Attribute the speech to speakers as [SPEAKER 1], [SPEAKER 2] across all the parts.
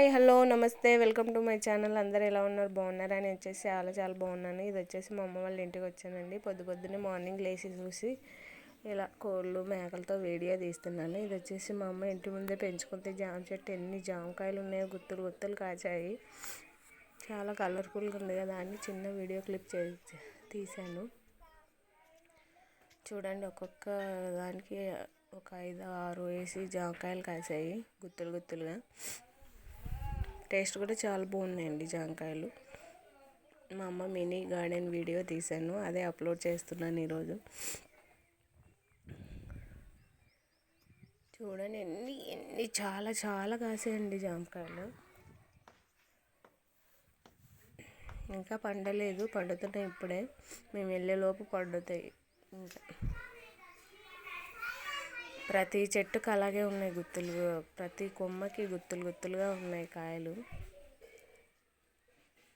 [SPEAKER 1] Hi hello నమస్తే welcome to my channel. అందరు ఎలా ఉన్నారు? బాగున్నారా? నేను వచ్చేసి చాలా చాలా బాగున్నాను. ఇది వచ్చేసి మా అమ్మ వాళ్ళ ఇంటికి వచ్చానండి. పొద్దు పొద్దున్నే మార్నింగ్ లేచి చూసి ఇలా కోళ్ళు మేకలతో వీడియో తీస్తున్నాను. ఇది వచ్చేసి మా అమ్మ ఇంటి ముందే పెంచుకుంటే జామ చెట్టు ఎన్ని జామకాయలు ఉన్నాయో గుత్తులు గుత్తులు కాచాయి. చాలా కలర్ఫుల్గా ఉంది కదా అని చిన్న వీడియో క్లిప్ చే తీశాను. చూడండి ఒక్కొక్క దానికి ఒక ఐదు ఆరు వేసి జామకాయలు కాసాయి గుత్తులు గుత్తులుగా. టేస్ట్ కూడా చాలా బాగున్నాయండి జామకాయలు మా అమ్మ మినీ గార్డెన్ వీడియో తీశాను అదే అప్లోడ్ చేస్తున్నాను ఈరోజు. చూడండి ఎన్ని ఎన్ని చాలా చాలా కాసాయండి జామకాయలు ఇంకా పండలేదు పండుతున్నాయి ఇప్పుడే. మేము వెళ్ళేలోపు పండుతాయి. ఇంకా ప్రతి చెట్టుకు అలాగే ఉన్నాయి గుత్తులు. ప్రతి కొమ్మకి గుత్తులు గుత్తులుగా ఉన్నాయి కాయలు.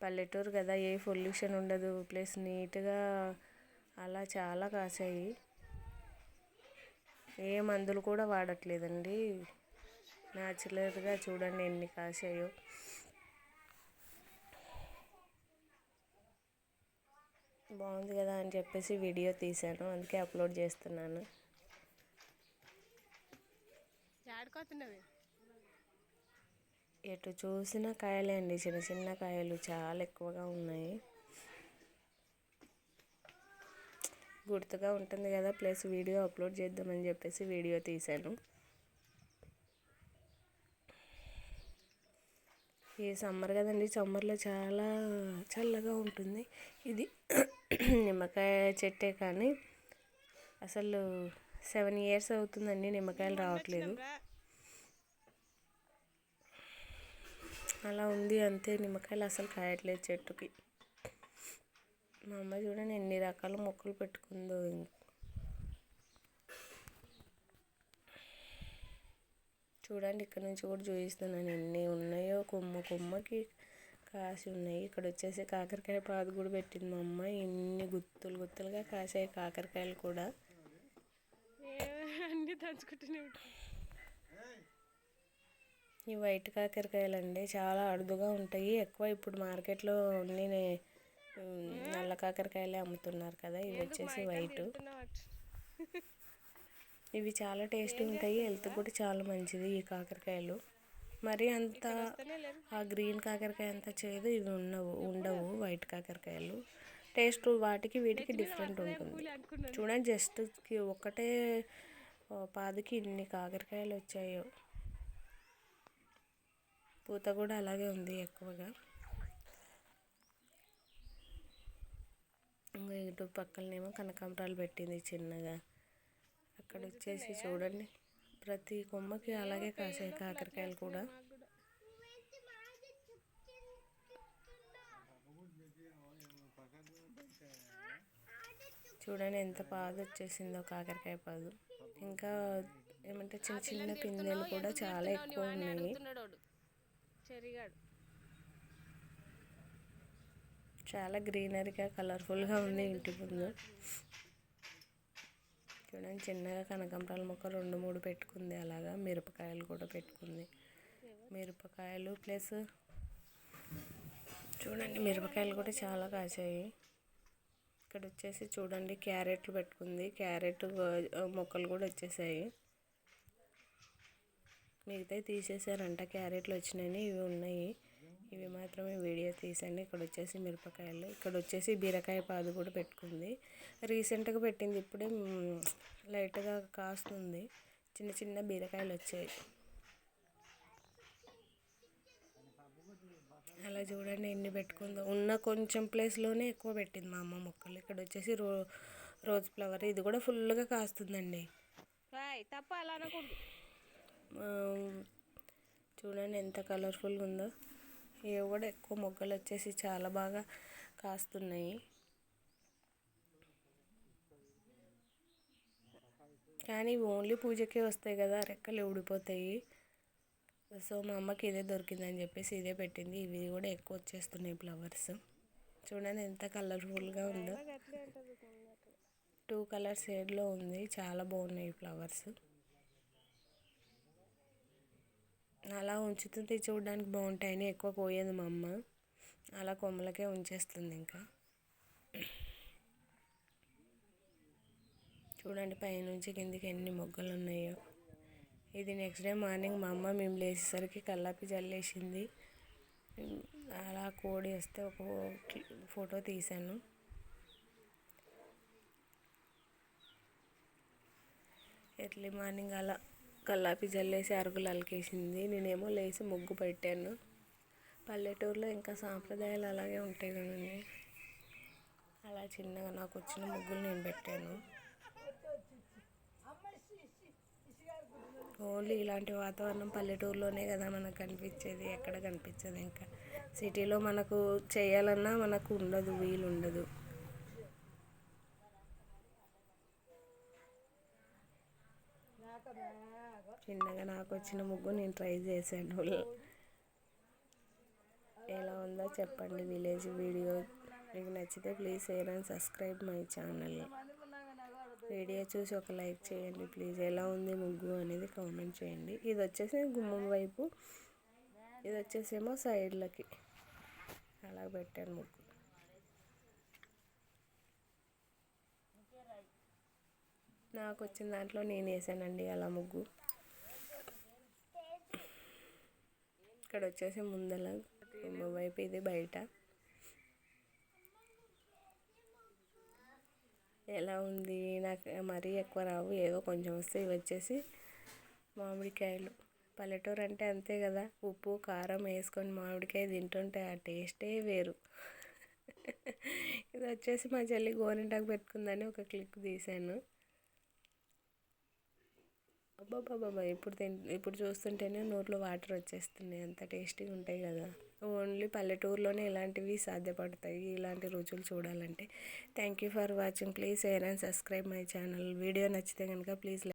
[SPEAKER 1] పల్లెటూరు కదా ఏ పొల్యూషన్ ఉండదు. ప్లస్ నీట్గా అలా చాలా కాసాయి. ఏ మందులు కూడా వాడట్లేదండి. న్యాచురల్గా చూడండి ఎన్ని కాసాయో. బాగుంది కదా అని చెప్పేసి వీడియో తీశాను. అందుకే అప్లోడ్ చేస్తున్నాను. ఎటు చూసిన కాయలే అండి చిన్న చిన్న కాయలు చాలా ఎక్కువగా ఉన్నాయి. గుర్తుగా ఉంటుంది కదా ప్లస్ వీడియో అప్లోడ్ చేద్దామని చెప్పేసి వీడియో తీశాను. ఈ సమ్మర్ కదండి సమ్మర్లో చాలా చల్లగా ఉంటుంది. ఇది నిమ్మకాయ చెట్టే కానీ అసలు సెవెన్ ఇయర్స్ అవుతుందండి నిమ్మకాయలు రావట్లేదు. అలా ఉంది అంతే నిమ్మకాయలు అసలు కాయట్లేదు చెట్టుకి. మా అమ్మ చూడండి ఎన్ని రకాల మొక్కలు పెట్టుకుందో చూడండి ఇక్కడ నుంచి కూడా చూపిస్తున్నాను ఎన్ని ఉన్నాయో కొమ్మ కొమ్మకి కాసి ఉన్నాయి. ఇక్కడ వచ్చేసి కాకరకాయ పాదు కూడా పెట్టింది మా అమ్మ. ఎన్ని గుత్తులు గుత్తులుగా కాసాయి కాకరకాయలు కూడా. అన్నీ దంచుకుంటూనే ఈ వైట్ కాకరకాయలు అండి చాలా అరుదుగా ఉంటాయి. ఎక్కువ ఇప్పుడు మార్కెట్లో అన్ని నల్ల కాకరకాయలే అమ్ముతున్నారు కదా. ఇవి వచ్చేసి వైట్. ఇవి చాలా టేస్ట్ ఉంటాయి. హెల్త్ కూడా చాలా మంచిది ఈ కాకరకాయలు. మరి అంత ఆ గ్రీన్ కాకరకాయ అంత చేదు ఇవి ఉండవు ఉండవు వైట్ కాకరకాయలు. టేస్ట్ వాటికి వీటికి డిఫరెంట్ ఉంటుంది. చూడండి జస్ట్ ఒకటే పాదికి ఇన్ని కాకరకాయలు వచ్చాయో. పూత కూడా అలాగే ఉంది ఎక్కువగా. ఇంకా ఇటు పక్కనేమో కనకాంబరాలు పెట్టింది చిన్నగా. అక్కడ వచ్చేసి చూడండి. ప్రతి కొమ్మకి అలాగే కాసాయి కాకరకాయలు కూడా. చూడండి ఎంత పాదు వచ్చేసిందో కాకరకాయ పాదు. ఇంకా ఏమంటే చిన్న చిన్న పిందెలు కూడా చాలా ఎక్కువ ఉన్నాయి. చాలా గ్రీనరీగా కలర్ఫుల్గా ఉంది ఇంటి ముందు. చూడండి చిన్నగా కనకాంబరాల మొక్క రెండు మూడు పెట్టుకుంది. అలాగా మిరపకాయలు కూడా పెట్టుకుంది. మిరపకాయలు ప్లస్ చూడండి మిరపకాయలు కూడా చాలా కాసాయి ఇక్కడ వచ్చేసి చూడండి క్యారెట్లు పెట్టుకుంది. క్యారెట్ మొక్కలు కూడా వచ్చేసాయి. మిగతా తీసేసారంట. క్యారెట్లు వచ్చినాయని ఇవి ఉన్నాయి. ఇవి మాత్రమే వీడియో తీసండి ఇక్కడ వచ్చేసి మిరపకాయలు. ఇక్కడ వచ్చేసి బీరకాయ పాదు కూడా పెట్టుకుంది. రీసెంట్గా పెట్టింది ఇప్పుడే లైట్గా కాస్తుంది. చిన్న చిన్న బీరకాయలు వచ్చాయి. అలా చూడండి ఎన్ని పెట్టుకుందో. ఉన్న కొంచెం ప్లేస్లోనే ఎక్కువ పెట్టింది మా అమ్మ మొక్కలు. ఇక్కడ వచ్చేసి రో రోజ్ ఫ్లవర్. ఇది కూడా ఫుల్గా కాస్తుందండి. తప్ప అలా అనకూడదు. చూడండి ఎంత కలర్ఫుల్గా ఉందో. ఇవి కూడా ఎక్కువ మొగ్గలు వచ్చేసి చాలా బాగా కాస్తున్నాయి. కానీ ఇవి ఓన్లీ పూజకే వస్తాయి కదా రెక్కలు ఊడిపోతాయి. సో మా అమ్మకి ఇదే దొరికిందని చెప్పేసి ఇదే పెట్టింది. ఇవి కూడా ఎక్కువ వచ్చేస్తున్నాయి ఫ్లవర్స్ చూడండి ఎంత కలర్ఫుల్గా ఉందో. టూ కలర్ షేడ్లో ఉంది. చాలా బాగున్నాయి ఫ్లవర్స్ అలా ఉంచుతుంది చూడడానికి బాగుంటాయని ఎక్కువ కోయదు మా అమ్మ. అలా కొమ్మలకే ఉంచేస్తుంది ఇంకా. చూడండి పైనుంచి కిందికి ఎన్ని మొగ్గలు ఉన్నాయో ఇది నెక్స్ట్ డే మార్నింగ్ మా అమ్మ మేము లేచేసరికి కల్లాపి జల్లేసింది. అలా కోడి వస్తే ఒక ఫోటో తీశాను. ఎర్లీ మార్నింగ్ అలా కల్లాపి జల్లేసి అరుగులు అలకేసింది. నేనేమో లేచి ముగ్గు పెట్టాను. పల్లెటూరులో ఇంకా సాంప్రదాయాలు అలాగే ఉంటాయి కదండి. అలా చిన్నగా నాకు వచ్చిన ముగ్గులు నేను పెట్టాను. ఓన్లీ ఇలాంటి వాతావరణం పల్లెటూరులోనే కదా మనకు కనిపించేది ఎక్కడ కనిపించదు ఇంకా. సిటీలో మనకు చేయాలన్నా మనకు ఉండదు వీలు ఉండదు చిన్నగా నాకు వచ్చిన ముగ్గు నేను ట్రై చేశాను. ఎలా ఉందో చెప్పండి విలేజ్ వీడియో. మీకు నచ్చితే please share and subscribe my channel video చూసి ఒక లైక్ చేయండి ప్లీజ్ ఎలా ఉంది ముగ్గు అనేది కామెంట్ చేయండి. ఇది వచ్చేసి గుమ్మం వైపు ఇది వచ్చేసేమో సైడ్లకి అలా పెట్టాను ముగ్గు. నాకు వచ్చిన దాంట్లో నేను వేసానండి అలా ముగ్గు. ఇక్కడ వచ్చేసి ముందల వైపు ఇది బయట. ఎలా ఉంది? నాకు మరీ ఎక్కువ రావు. ఏదో కొంచెం వస్తే ఇవి వచ్చేసి మామిడికాయలు. పల్లెటూరు అంటే అంతే కదా. ఉప్పు కారం వేసుకొని మామిడికాయ తింటుంటే ఆ టేస్టే వేరు. ఇది వచ్చేసి మా చెల్లి గోరింటాకు పెట్టుకుందని ఒక క్లిక్ తీశాను. అబ్బాబాబా ఇప్పుడు తిన్ ఇప్పుడు చూస్తుంటేనే నోట్లో వాటర్ వచ్చేస్తున్నాయి. అంత టేస్టీగా ఉంటాయి కదా. ఓన్లీ పల్లెటూరులోనే ఇలాంటివి సాధ్యపడతాయి. ఇలాంటి రుచులు చూడాలంటే. Thank you for watching. Please share and subscribe my channel. Video నచ్చితే కనుక ప్లీజ్